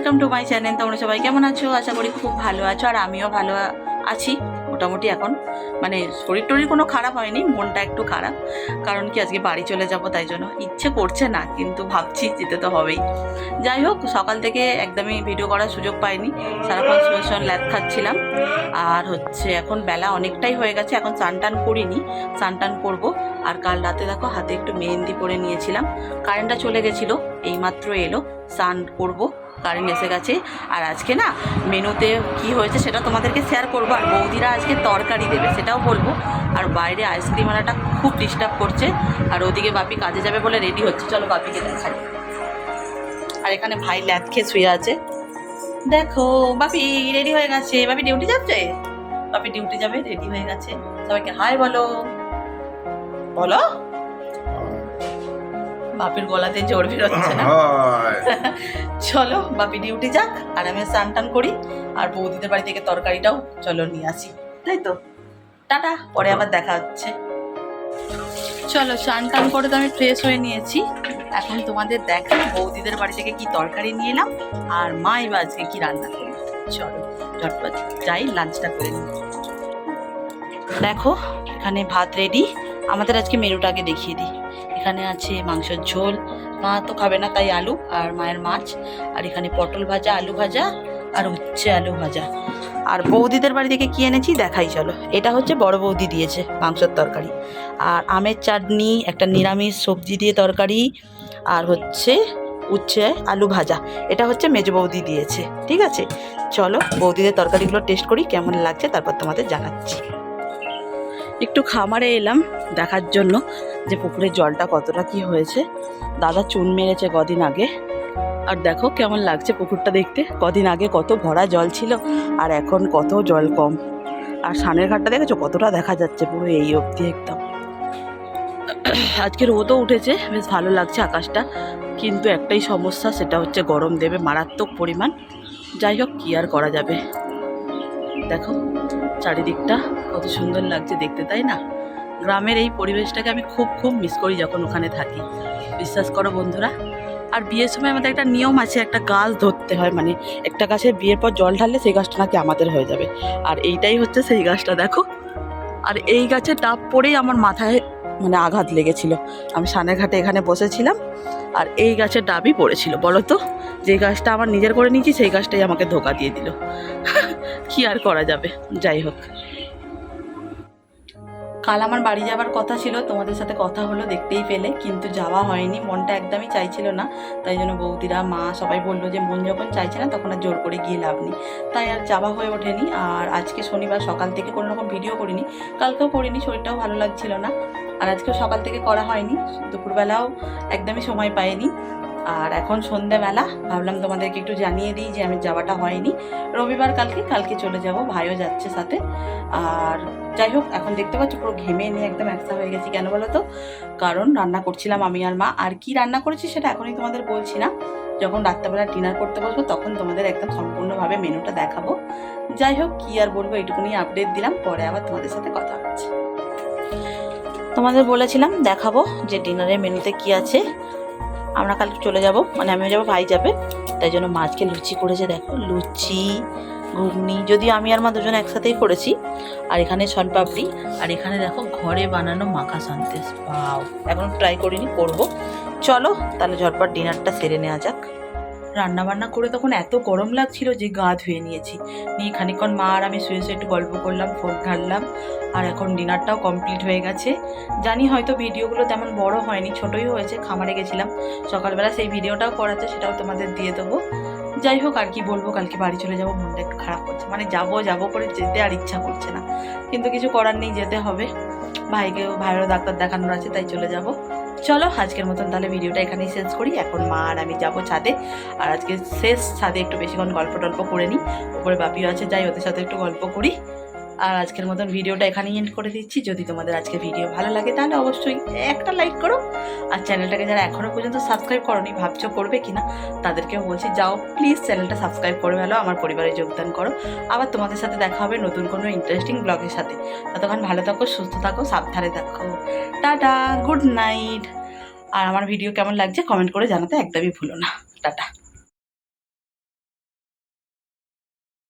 Welcome to my channel তোমরা সবাই কেমন আছো? আশা করি খুব ভালো আছো আর আমিও ভালো আছি, মোটামুটি এখন। মানে শরীর টরির কোনো খারাপ হয়নি, মনটা একটু খারাপ। কারণ কি, আজকে বাড়ি চলে যাব, তাই জন্য ইচ্ছে করছে না, কিন্তু ভাবছি যেতে তো হবেই। যাই হোক, সকাল থেকে একদমই ভিডিও করার সুযোগ পাইনি। সারাক্ষণ শুয়ে ল্যাদ খাচ্ছিলাম। আর হচ্ছে, এখন বেলা অনেকটাই হয়ে গেছে, এখন টান করিনি টান করব। আর কাল রাতে দেখো, হাতে একটু মেহেন্দি পরে নিয়েছিলাম। কারেন্টটা চলে গেছিল, এইমাত্র এলো, স্নান করব। কারেন্ট এসে গেছে। আর আজকে না মেনুতে কি হয়েছে সেটা তোমাদেরকে শেয়ার করব। আর বৌদিরা আজকে তরকারি দেবে, সেটাও বলব। আর বাইরে আইসক্রিমওয়ালাটা খুব ডিস্টার্ব করছে। আর ওদিকে বাপি কাজে যাবে বলে রেডি হচ্ছে। চলো বাপিকে দেখাই। আর এখানে ভাই ল্যাদ খেয়ে শুয়ে আছে। দেখো, বাপি রেডি হয়ে গেছে। বাপি ডিউটি যাচ্ছে? বাপি ডিউটি যাবে রেডি হয়ে গেছে। সবাইকে হাই বলো। বলো? বাপির গলাতে জোর বেরোচ্ছে না। চলো বাপি ডিউটি যাক আর আমি স্নান টান করি আর বৌদিদের বাড়ি থেকে তরকারিটাও চলো নিয়ে আসি। তাই তো? টাটা পরে আবার দেখা হচ্ছে। চলো স্নান টান করে তো আমি ফ্রেশ হয়ে নিয়েছি। এখন তোমাদের দেখা বৌদিদের বাড়ি থেকে কি তরকারি নিয়ে এলাম আর মাই বা আজকে কি রান্না করি চলো ঝটপট যাই লাঞ্চটা করে নিই। দেখো এখানে ভাত রেডি আমাদের আজকে মেনুটাকে দেখিয়ে দিই। এখানে আছে মাংসের ঝোল। মা তো খাবে না তাই আলু আর মায়ের মাছ। আর এখানে পটল ভাজা, আলু ভাজা আর উচ্ছে আলু ভাজা। আর বৌদিদের বাড়ি থেকে কী এনেছি? দেখাই, চলো। এটা হচ্ছে বড় বৌদি দিয়েছে মাংসের তরকারি। আর আমের চাটনি, একটা নিরামিষ সবজি দিয়ে তরকারি আর হচ্ছে, উচ্ছে, আলু ভাজা। এটা হচ্ছে মেজ বৌদি দিয়েছে, ঠিক আছে? চলো, বৌদিদের তরকারিগুলো টেস্ট করি, কেমন লাগছে তারপর তোমাদের জানাচ্ছি। একটু খামারে এলাম দেখার জন্য। যে পুকুরের জলটা কতটা কি হয়েছে। দাদা চুন মেরেছে কদিন আগে। আর দেখো কেমন লাগছে পুকুরটা দেখতে। কদিন আগে কত ভরা জল ছিল আর এখন কত জল কম। আর সানের ঘাটটা দেখেছ? কতটা দেখা যাচ্ছে পুরো এই অবধি একদম। আজকে রোদও উঠেছে, বেশ ভালো লাগছে আকাশটা। কিন্তু একটাই সমস্যা, সেটা হচ্ছে গরম দেবে, মারাত্মক পরিমাণ। যাই হোক, কী আর করা যাবে। দেখো, চারিদিকটা কত সুন্দর লাগছে দেখতে, তাই না? গ্রামের এই পরিবেশটাকে আমি খুব খুব মিস করি যখন ওখানে থাকি। বিশ্বাস করো বন্ধুরা, আর বিয়ের সময় আমাদের একটা নিয়ম আছে, একটা গাছ ধরতে হয় মানে একটা গাছে বিয়ের পর জল ঢাললে সেই গাছটা নাকি আমাদের হয়ে যাবে। আর এইটাই হচ্ছে সেই গাছটা, দেখো। আর এই গাছে ডাব পড়েই আমার মাথায় মানে আঘাত লেগেছিল। আমি সানের ঘাটে এখানে বসেছিলাম, আর এই গাছের ডাবই পড়েছিল, বলো তো? যে গাছটা আমার নিজের করে নিয়েছি, সেই গাছটাই আমাকে ধোকা দিয়ে দিল। কি আর করা যাবে? যাই হোক। কাল আমার বাড়ি যাবার কথা ছিল, তোমাদের সাথে কথা হলো, দেখতেই পেলে, কিন্তু যাওয়া হয়নি, মনটা একদমই চাইছিল না। তাই জন্য বৌদিরা, মা সবাই বলল যে, মন যখন চাইছে না, তখন আর জোর করে গিয়ে লাভ নেই। তাই আর যাওয়া হয়ে ওঠেনি, আর আজকে শনিবার সকাল থেকে কোনো রকম ভিডিও করিনি। কালকেও করিনি, শরীরটাও ভালো লাগছিল না। আর আজকেও সকাল থেকে করা হয়নি, দুপুরবেলাও একদমই সময় পাইনি। আর এখন সন্ধেবেলা, ভাবলাম তোমাদেরকে একটু জানিয়ে দিই যে আমি যাওয়াটা হয়নি। রবিবার কালকে কালকে চলে যাব, ভাইও যাচ্ছে সাথে। আর যাই হোক, এখন দেখতে পাচ্ছ পুরো ঘেমে নিয়ে একদম একসা হয়ে গেছি। কেন বলো তো? কারণ রান্না করছিলাম আমি আর মা। আর কি রান্না করেছি সেটা এখনই তোমাদের বলছি না। যখন রাত্রেবেলা ডিনার করতে বসবো, তখন তোমাদের একদম সম্পূর্ণভাবে মেনুটা দেখাবো। যাই হোক, কি আর বলব এটুকুনি আপডেট দিলাম, পরে আবার তোমাদের সাথে কথা হচ্ছে। তোমাদের বলেছিলাম দেখাবো যে ডিনারের মেনুতে কি আছে। আমরা কালকে চলে যাব। মানে আমিও যাব, ভাই যাবে। তাই জন্য মাছকে লুচি করেছে, দেখো। লুচি, ঘুগনি, যদি আমি আর মা দুজন একসাথেই করেছি। আর এখানে পাপড়ি, আর এখানে দেখো ঘরে বানানো মাখা সন্দেশ পাও এখন ট্রাই করিনি, করব। চলো, তাহলে ঝটপট ডিনারটা সেরে নেওয়া যাক। রান্না বান্না করে তখন এত গরম লাগছিল যে গা ধুয়ে নিয়েছি। নিয়ে খানিকক্ষণ মা আর আমি শুয়ে শুয়ে একটু গল্প করলাম, ফোন ঘাটলাম আর এখন ডিনারটাও কমপ্লিট হয়ে গেছে। জানি হয়তো ভিডিওগুলো তেমন বড় হয়নি, ছোটই হয়েছে, খামারে গেছিলাম। সকালবেলা সেই ভিডিওটাও করাচ্ছে সেটাও তোমাদের দিয়ে দেবো। যাই হোক আর কি বলব, কালকে বাড়ি চলে যাব, মনটা একটু খারাপ করছে। মানে যাব যাব করে যেতে আর ইচ্ছা করছে না। কিন্তু কিছু করার নেই, যেতে হবে। ভাইকেও, ভাইয়েরও ডাক্তার দেখানোর আছে, তাই চলে যাব। চলো, আজকের মতন তাহলে ভিডিওটা এখানেই শেষ করি। এখন মা আর আমি যাব ছাদে। আর আজকে শেষ ছাদে একটু বেশিক্ষণ গল্প টল্প করে নিই। উপরে বাপিও আছে, যাই ওদের সাথে একটু গল্প করি। আর আজকের মতন ভিডিওটা এখানেই এন্ড করে দিচ্ছি। যদি তোমাদের আজকে ভিডিও ভালো লাগে, তাহলে অবশ্যই একটা লাইক করো। আর চ্যানেলটাকে যারা এখনও পর্যন্ত সাবস্ক্রাইব করনি, ভাবছ করবে কি না তাদেরকেও বলছি যাও প্লিজ চ্যানেলটা সাবস্ক্রাইব করে ভালো আমার পরিবারে যোগদান করো। আবার তোমাদের সাথে দেখা হবে নতুন কোনো ইন্টারেস্টিং ব্লগের সাথে। ততক্ষণ ভালো থাকো, সুস্থ থাকো, সাবধানে থাকো। টাটা গুড নাইট আর আমার ভিডিও কেমন লাগছে কমেন্ট করে জানাতে একদমই ভুলো না। টাটা।